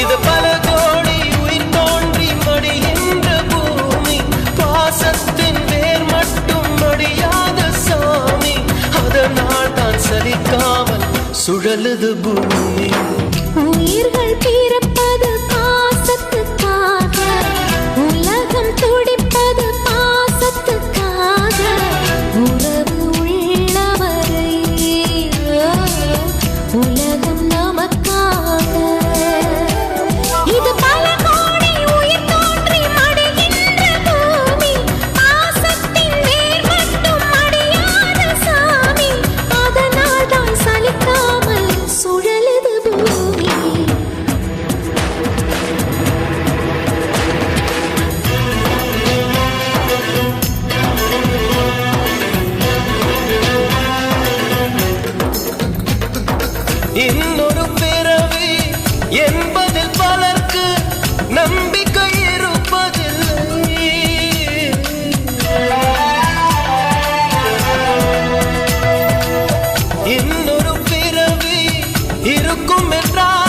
இது பல கோடி உயிர் தோன்றி மடிகின்ற பூமி. பாசத்தின் வேர் மட்டும் மடியாத சாமி. அதனால் தான் சலிக்காமல் சுழலுது பூமி. இன்னொரு பிறவி என்பதில் பலர்க்கு நம்பிக்கை இருப்பதில்லை இன்னொரு பிறவி இருக்கும் என்றால்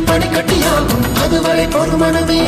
பனிக்கட்டியாகும். அதுவரை பொறுமனமே